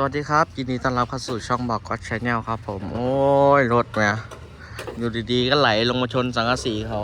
สวัสดีครับยินดีต้อนรับเข้าสู่ช่องบอกก็ชแนลครับผม โอ้ย รถเนี่ย อยู่ดีๆ ก็ไหลลงมาชนสังกะสีเขา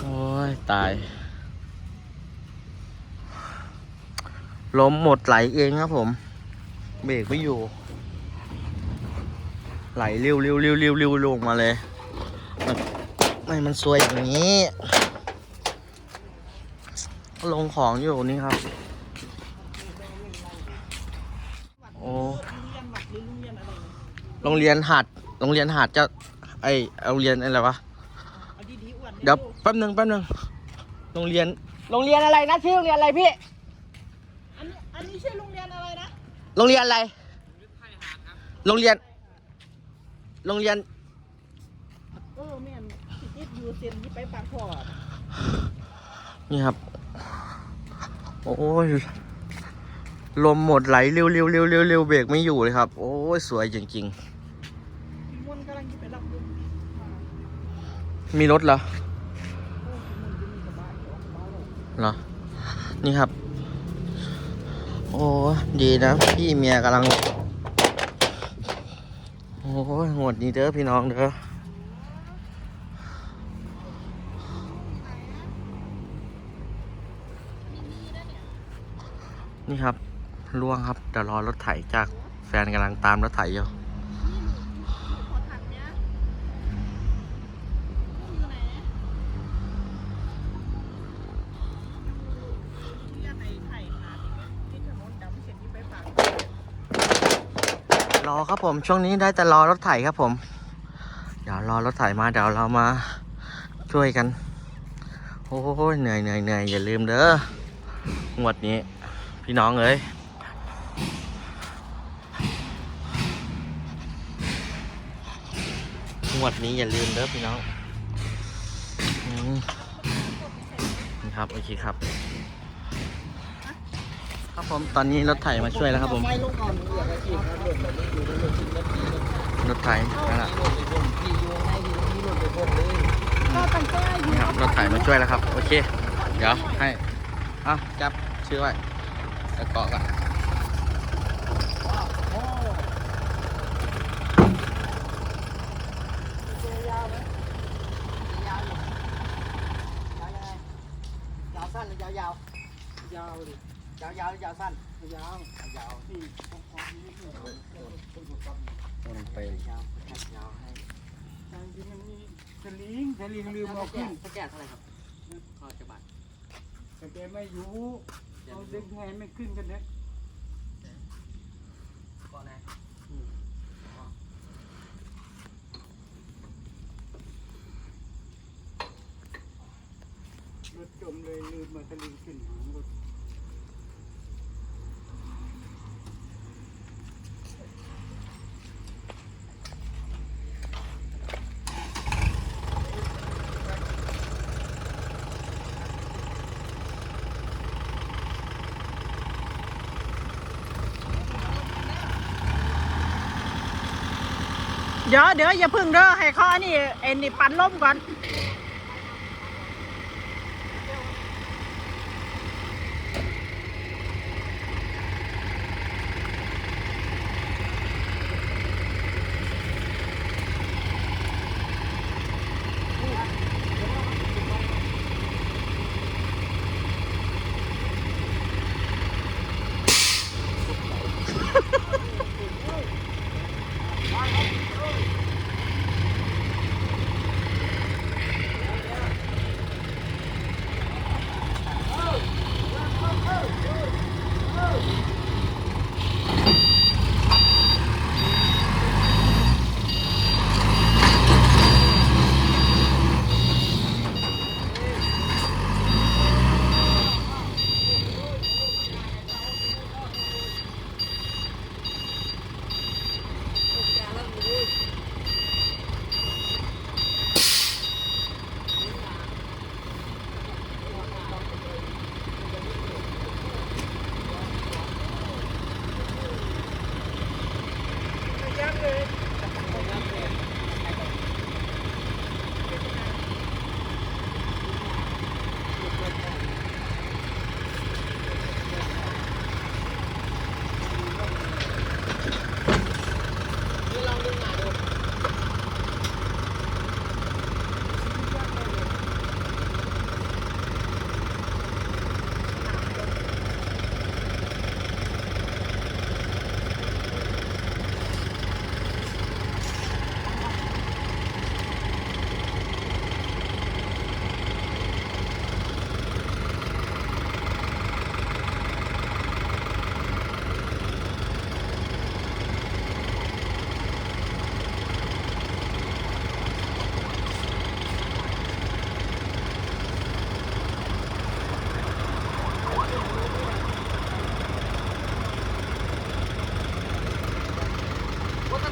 โอ้ย ตาย ล้มหมดไหลเองครับผม เบรกไม่อยู่ ไหลเร็วเร็วเร็วเร็วเร็วลงมาเลยไม่มันซวยอย่างนี้ ลงของอยู่นี่ครับ โอ้ โรงเรียนหัดโรงเรียนหัดจะไอโรงเรียนอะไรวะเดี๋ยวแป๊บหนึงแป๊บหนึงโรงเรียนโรงเรียนอะไรนะชื่อโรงเรียนอะไรพี่อันนี้อันนี้ชื่อโรงเรียนอะไรนะโรงเรียนอะไรโรงเรียน โรงเรียนเออแม่นสิจิตอยู่เซนที่ไปปากพอดนี่ครับ โอ้ยลมหมดไหลเร็วเร็วเร็วเร็วเร็วเบรกไม่อยู่เลยครับ โอ้ยสวยจริงพี่มวนกำลังจะไปรับลูกมา ๆ มีรถเหรอโอ้พี่มวนจะมีสบายออกมาแล้วเหรอ นี่ครับ โอ้ดีนะ พี่เมียกำลัง โอ้ยหมดนี้เด้อพี่น้องเด้อนี่ครับล่วงครับเดี๋ยวรอรถไถจากแฟนกำลังตามรถไถอยู่ ขอถัดเนี้ยอยู่ไหนเรียกไอ้ไข่หาที่ถนนดำเสร็จที่ไปปาก รอครับผมช่วงนี้ได้แต่รอรถไถครับผม เดี๋ยวรอรถไถมาเดี๋ยวเรามาช่วยกันโอ้ยเหนื่อยเหนื่อยเหนื่อยอย่าลืมเด้องวดนี้ พี่น้องเอ้ยงวดนี้อย่าลืมเด้อพี่น้องนี่ครับ โอเคครับ ครับผมตอนนี้รถไถมาช่วยแล้วครับผม รถไถนะครับรถไถมาช่วยแล้วครับ โอเค เดี๋ยวให้อะจับชื่อไว้แล้วเกาะกันยาวไหมยาวอยู่ยาวยังไงยาวสั้นหรือยาว ยาวยาวดิ ยาวยาวหรือยาวสั้นยาวยาวที่ตรงความนี้คือต้นสุดต้นมันไปยาวยาวให้ทางที่มันมีสลิงสลิงลืมเอาขึ้นสแกนเท่าไหร่ครับพอจะบัตรแต่แกไม่อยู่เอาดึงแทนไม่ขึ้นกันเลยก่อนนะรถจมเลยลืมมาสลิงขึ้นหางรถ ดี๋ยวเดี๋ยวอย่าพึ่งเด้อให้เขาอันนี้เอ็นนี่ปั่นล่มก่อน That's it.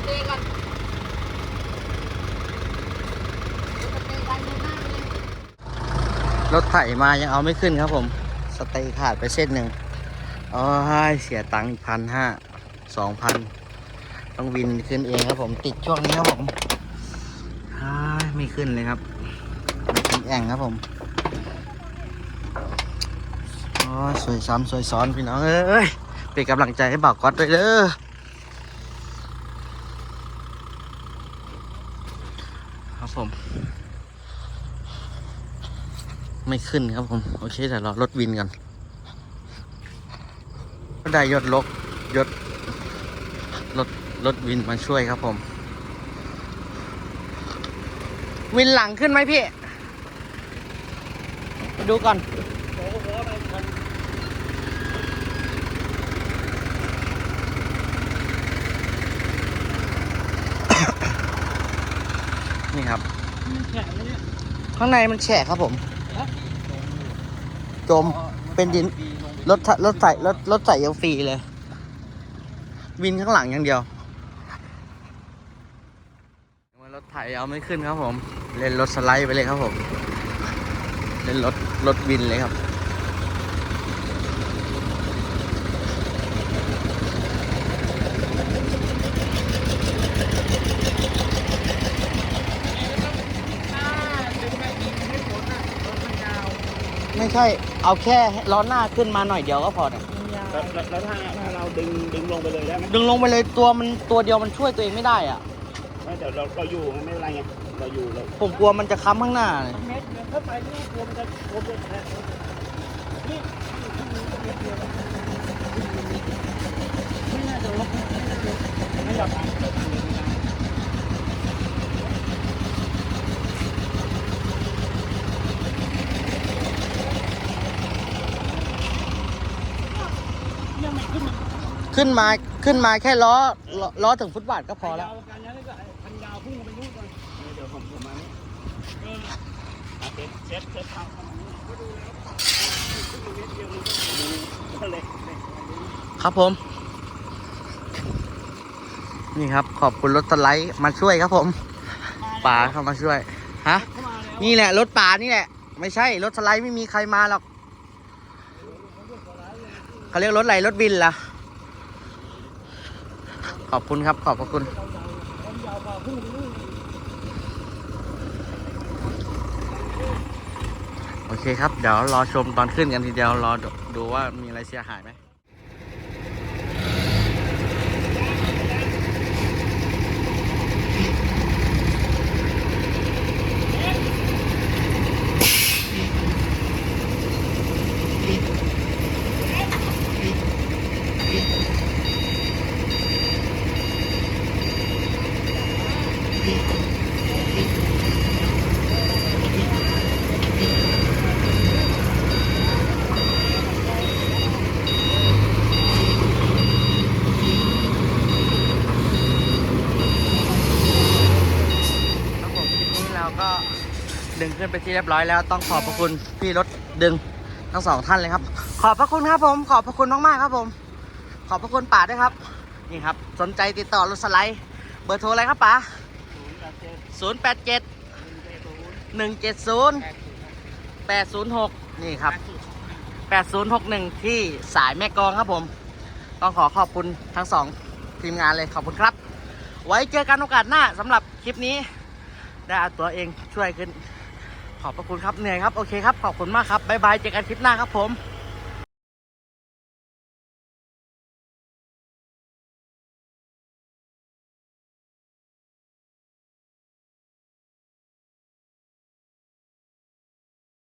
เตะก่อนรถไถมายังเอาไม่ขึ้นครับผม สเตย์ขาดไปเส้นหนึ่งโอ้ยเสียตังค์อีกพันห้าสองพันต้องวินขึ้นเองครับผมติดช่วงนี้ครับผมอ้ายไม่ขึ้นเลยครับไม่ขึ้นแอ่งครับผมโอ้ยสวยซ้ำสวยซ้อนพี่น้องเอ้ยเป็นกำลังใจให้บ่าวก๊อตด้วยเด้อครับ ผม ไม่ขึ้นครับผม โอเคแต่รอรถวินกันก็ได้ยศลกยศรถรถวินมาช่วยครับผม วินหลังขึ้นไหมพี่ ดูก่อน นี่ครับ ข้างในมันแฉะครับผม จมเป็นดินรถไถรถใส่รถรถใส่ยังฟรีเลย วินข้างหลังอย่างเดียวรถไถเอาไม่ขึ้นครับผม เล่นรถสไลด์ไปเลยครับผม เล่นรถรถวินเลยครับ ไม่ใช่ เอาแค่ล้อหน้าขึ้นมาหน่อยเดียวก็พอเนี่ยแล้วแล้วแล้วถ้าถ้าเราดึงดึงลงไปเลยได้ไหมดึงลงไปเลยตัวมันตัวเดียวมันช่วยตัวเองไม่ได้อะ ไม่แต่เราเราอยู่ไงไม่เป็นไรไงเราอยู่เราผมกลัวมันจะค้ำข้างหน้าเนี่ยเม็ดเข้าไปนี่กลัวมันจะกลัวมันจะแทะนี่ไม่น่าจะลบไม่อยากทำ ขึ้นมาขึ้นมาแค่ล้อล้อล้อถึงฟุตบาทก็พอแล้วยากันนั้นก็พันยาวพุ่งไปนู่นก่อนเดี๋ยวผมผมมานี่เออเอาเซ็ตเซ็ตเซ็ตทางเข้ามานี่ก็ดูแล้วขึ้นมาเม็ดเดียวมันก็ดูเลยเลยครับผม นี่ครับ ขอบคุณรถสไลด์มาช่วยครับผมป๋าเข้ามาช่วยฮะเข้ามาแล้วนี่แหละ รถป่านี่แหละ ไม่ใช่รถสไลด์ไม่มีใครมาหรอกเขาเรียกรถอะไรรถบินล่ะ ขอบคุณครับ ขอบพระคุณโอเคครับ เดี๋ยวรอชมตอนขึ้นกันทีเดียว รอดูดูว่ามีอะไรเสียหายไหม ครับผมคลิปนี้เราก็ ดึงขึ้นไปที่เรียบร้อยแล้วต้องขอบพระคุณพี่รถดึงทั้งสองท่านเลยครับ ขอบพระคุณครับผม ขอบพระคุณมากๆครับผม ขอบพระคุณป๋าด้วยครับนี่ครับ สนใจติดต่อรถสไลด์เบอร์โทรอะไรครับป๋าศูนย์แปดเจ็ดหนึ่งเจ็ดศูนย์แปดศูนย์หกนี่ครับแปดศูนย์หกหนึ่งที่สายแม่กองครับผม ต้องขอขอบคุณทั้งสองทีมงานเลยขอบคุณครับ ไว้เจอกันโอกาสหน้าสำหรับคลิปนี้ ได้เอาตัวเองช่วยขึ้น ขอบพระคุณครับเหนื่อยครับ โอเคครับ ขอบคุณมากครับ บ๊ายบาย เจอกันคลิปหน้าครับผม